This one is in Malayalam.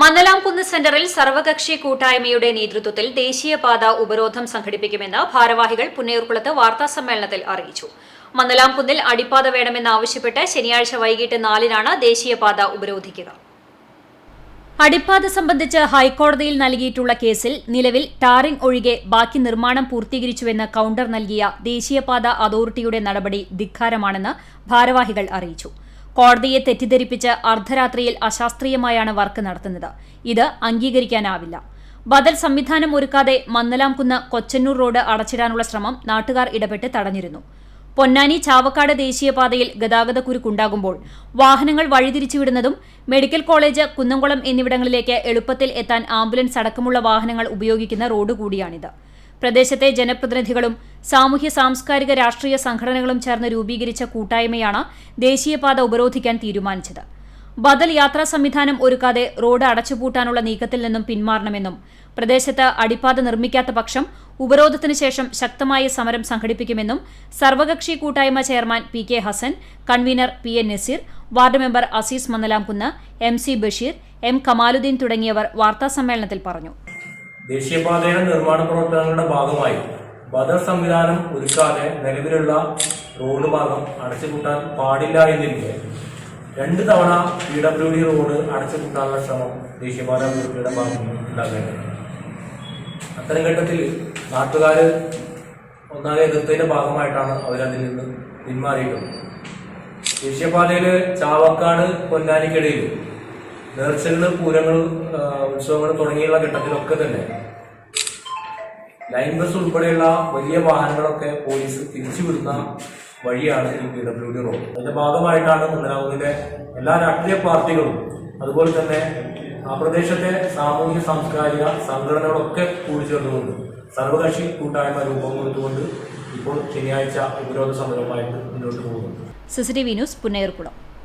മന്നലാംകുന്ന് സെന്ററിൽ സർവകക്ഷി കൂട്ടായ്മയുടെ നേതൃത്വത്തിൽ ദേശീയപാത ഉപരോധം സംഘടിപ്പിക്കുമെന്ന് ഭാരവാഹികൾ പുന്നയൂർക്കുളത്ത് വാർത്താസമ്മേളനത്തിൽ അറിയിച്ചു. മന്നലാംകുന്നിൽ അടിപ്പാത വേണമെന്നാവശ്യപ്പെട്ട് ശനിയാഴ്ച വൈകിട്ട് നാലിനാണ് ദേശീയപാത ഉപരോധിക്കുക. അടിപ്പാത സംബന്ധിച്ച് ഹൈക്കോടതിയിൽ നൽകിയിട്ടുള്ള കേസിൽ നിലവിൽ ടാറിംഗ് ഒഴികെ ബാക്കി നിർമ്മാണം പൂർത്തീകരിച്ചുവെന്ന് കൌണ്ടർ നൽകിയ ദേശീയപാത അതോറിറ്റിയുടെ നടപടി ധിക്കാരമാണെന്ന് ഭാരവാഹികൾ അറിയിച്ചു. കോടതിയെ തെറ്റിദ്ധരിപ്പിച്ച് അർദ്ധരാത്രിയിൽ അശാസ്ത്രീയമായാണ് വർക്ക് നടത്തുന്നത്. ഇത് അംഗീകരിക്കാനാവില്ല. ബദൽ സംവിധാനം ഒരുക്കാതെ മന്നലാംകുന്ന് കൊച്ചന്നൂർ റോഡ് അടച്ചിടാനുള്ള ശ്രമം നാട്ടുകാർ ഇടപെട്ട് തടഞ്ഞിരുന്നു. പൊന്നാനി ചാവക്കാട് ദേശീയപാതയിൽ ഗതാഗതക്കുരുക്കുണ്ടാകുമ്പോൾ വാഹനങ്ങൾ വഴിതിരിച്ചുവിടുന്നതും മെഡിക്കൽ കോളേജ് കുന്നംകുളം എന്നിവിടങ്ങളിലേക്ക് എളുപ്പത്തിൽ എത്താൻ ആംബുലൻസ് അടക്കമുള്ള വാഹനങ്ങൾ ഉപയോഗിക്കുന്ന റോഡ് കൂടിയാണിത്. പ്രദേശത്തെ ജനപ്രതിനിധികളും സാമൂഹ്യ സാംസ്കാരിക രാഷ്ട്രീയ സംഘടനകളും ചേർന്ന് രൂപീകരിച്ച കൂട്ടായ്മയാണ് ദേശീയപാത ഉപരോധിക്കാൻ തീരുമാനിച്ചത്. ബദൽ യാത്രാ സംവിധാനം ഒരുക്കാതെ റോഡ് അടച്ചുപൂട്ടാനുള്ള നീക്കത്തിൽ നിന്നും പിന്മാറണമെന്നും പ്രദേശത്ത് അടിപ്പാത നിർമ്മിക്കാത്ത പക്ഷം ഉപരോധത്തിന് ശേഷം ശക്തമായ സമരം സംഘടിപ്പിക്കുമെന്നും സർവകക്ഷി കൂട്ടായ്മ chairman P K Hasan convener P N Naseer ward member Azeez Mannalamkunnu M C Basheer M Kamaluddin തുടങ്ങിയവർ വാർത്താസമ്മേളനത്തിൽ പറഞ്ഞു. ദേശീയപാതയുടെ നിർമ്മാണ പ്രവർത്തനങ്ങളുടെ ഭാഗമായി ബദർ സംവിധാനം ഒരുക്കാതെ നിലവിലുള്ള റോഡ് ഭാഗം അടച്ചുപൂട്ടാൻ പാടില്ല എന്നിരിക്കെ രണ്ട് തവണ പി ഡബ്ല്യു ഡി റോഡ് അടച്ചുപൂട്ടാനുള്ള ശ്രമം ദേശീയപാത അതോറിറ്റിയുടെ നിന്ന് ഉണ്ടാകുന്നുണ്ട് അത്തരം ഘട്ടത്തിൽ നാട്ടുകാർ ഒന്നാകെ എതിർത്തതിന്റെ ഭാഗമായിട്ടാണ് അവരതിൽ നിന്ന് പിന്മാറിയിട്ടുള്ളത്. ദേശീയപാതയിൽ ചാവക്കാട് പൊന്നാനിക്കിടയിൽ നേർച്ചകൾ പൂരങ്ങൾ ഉത്സവങ്ങൾ തുടങ്ങിയുള്ള ഘട്ടത്തിലൊക്കെ തന്നെ ലൈൻ ബസ് ഉൾപ്പെടെയുള്ള വലിയ വാഹനങ്ങളൊക്കെ പോലീസ് തിരിച്ചുവിടുന്ന വഴിയാണ് ഈ പി ഡബ്ല്യു ഡി റോഡ്. അതിന്റെ ഭാഗമായിട്ടാണ് മുന്നരാവുന്നതിലെ എല്ലാ രാഷ്ട്രീയ പാർട്ടികളും അതുപോലെ തന്നെ ആ പ്രദേശത്തെ സാമൂഹ്യ സാംസ്കാരിക സംഘടനകളൊക്കെ കൂടിച്ചേർന്നുകൊണ്ട് സർവകക്ഷി കൂട്ടായ്മ രൂപം കൊടുത്തുകൊണ്ട് ഇപ്പോൾ ശനിയാഴ്ച ഉപരോധ സമരവുമായിട്ട് മുന്നോട്ട് പോകുന്നു സിസിടിവി ന്യൂസ് പുന്നയൂർക്കുളം